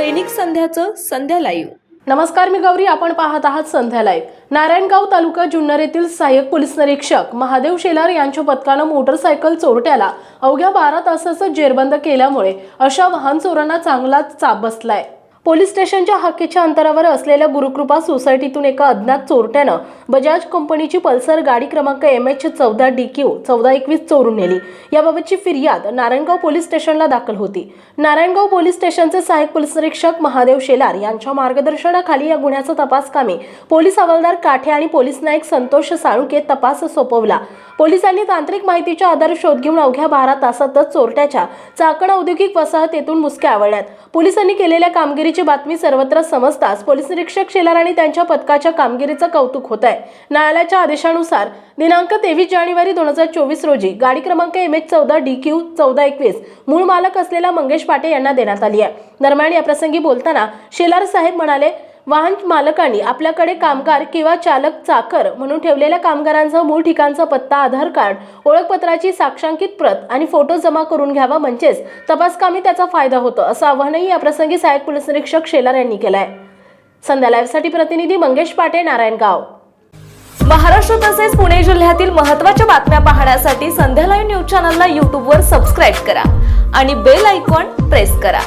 दैनिक संध्याचं संध्या live. नमस्कार मी गौरी आपण पाहत आहात संध्या लाईव्ह. नारायणगाव तालुका जुन्नर येथील सहाय्यक पोलीस निरीक्षक महादेव शेलार यांच्या पथकानं मोटरसायकल चोरट्याला अवघ्या बारा तासाचं जेरबंद केल्यामुळे अशा वाहन चोरांना चांगलाच चाप बसलाय. पोलीस स्टेशनच्या हाकेच्या अंतरावर असलेल्या गुरुकृपा सोसायटीतून एका अज्ञात चोरट्यानं बजाज कंपनीची पल्सर गाडी क्रमांक एम एच चौदा डी क्यू चौदा एकवीस चोरून नेली. याबाबतची फिर्याद नारायणगाव पोलीस स्टेशनला दाखल होती. नारायणगाव पोलीस स्टेशनचे सहाय्यक पोलीस निरीक्षक महादेव शेलार यांच्या मार्गदर्शनाखाली या गुन्ह्याचा तपास कामी पोलीस हवालदार काठे आणि पोलीस नायक संतोष साळुंके तपास सोपवला. पोलिसांनी तांत्रिक माहितीच्या आधारे शोध घेऊन अवघ्या बारा तासातच चोरट्याच्या चाकण औद्योगिक वसाहतीतून मुसक्या आवळल्यात. पोलिसांनी केलेल्या कामगिरीची बातमी सर्वत्र समजताच पोलीस निरीक्षक शेलार आणि त्यांच्या पथकाच्या कामगिरीचं कौतुक होत आहे न्यायालयाच्या आदेशानुसार दिनांक तेवीस जानेवारी दोन हजार चोवीस रोजी गाडी क्रमांक एम एच चौदा डी क्यू चौदा एकवीस मूळ मालक असलेला मंगेश पाटे यांना देण्यात आली आहे. दरम्यान या प्रसंगी बोलताना शेलार साहेब म्हणाले वाहन मालकांनी आपल्याकडे कामगार किंवा चालक चाकर म्हणून ठेवलेल्या कामगारांचा मूळ ठिकाणचा पत्ता आधार कार्ड ओळखपत्राची साक्षांकित प्रत आणि फोटो जमा करून घ्यावा म्हणजेच तपासकामी त्याचा फायदा होतो असं आवाहनही या प्रसंगी सहाय्यक पोलीस निरीक्षक शेलार यांनी केलं आहे संध्या लाईव्हसाठी प्रतिनिधी मंगेश पाटे नारायणगाव. महाराष्ट्र तसेच पुणे जिल्ह्यातील महत्त्वाच्या बातम्या पाहण्यासाठी संध्या लाईव्ह न्यूज चॅनलला यूट्यूबवर सबस्क्राईब करा आणि बेल आयकॉन प्रेस करा.